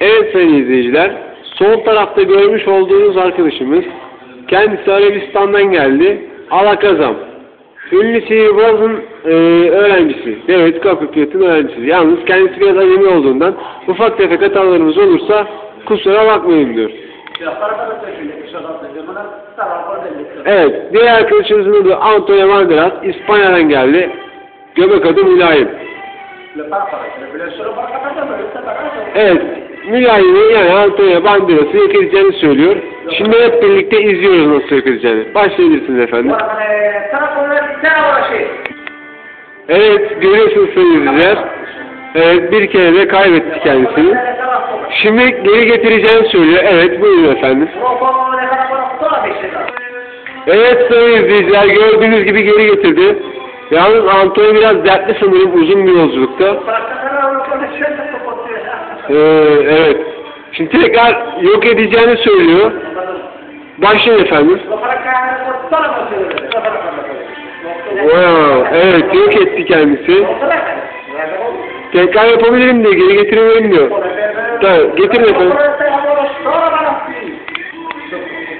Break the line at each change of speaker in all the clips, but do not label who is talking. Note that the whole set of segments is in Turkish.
Evet sayın izleyiciler, sol tarafta görmüş olduğunuz arkadaşımız kendisi Arabistan'dan geldi. Alakazam. Ünlü sihirbazın e, öğrencisi. Devlet Kapıkıyat'ın öğrencisi. Yalnız kendisi biraz acemi olduğundan ufak tefek hatalarımız olursa kusura bakmayın diyor. Evet, diğer arkadaşımızın adı Antonio Margarat. İspanya'dan geldi. Göbek adı Mülayim. Evet, Mülayim'i yani Antonio Banderas'ı yok edeceğini söylüyor. Şimdi hep birlikte izliyoruz nasıl yok edeceğini. Başlayabilirsiniz efendim. Evet, görüyorsunuz sayın izleyiciler. Evet, bir kere de kaybetti kendisini. Şimdi geri getireceğini söylüyor. Evet, buyurun efendim. Evet sayın izleyiciler, gördüğünüz gibi geri getirdi. Yalnız Antonio biraz dertli sanırım uzun bir yolculukta. Ee, evet. Şimdi tekrar yok edeceğini söylüyor. Başlayın efendim. Wow, evet yok etti kendisi. Tekrar yapabilirim diyor, geri getirebilirim diyor. Tamam, getirin efendim.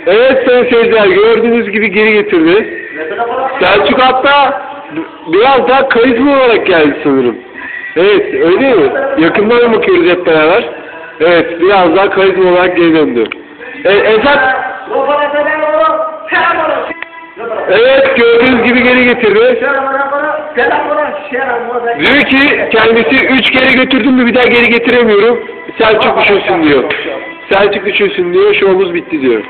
Evet sayın seyirciler, gördüğünüz gibi geri getirdi. Selçuk hatta biraz daha karizma olarak geldi sanırım. Evet, öyle mi? Yakından bakıyoruz hep beraber. Evet, biraz daha karizma olarak geri döndü. E, Esat, evet gördüğünüz gibi geri getirdi. Diyor ki kendisi üç kere götürdüm mü bir daha geri getiremiyorum. Selçuk düşünsün diyor. Selçuk düşünsün diyor, şovumuz bitti diyor.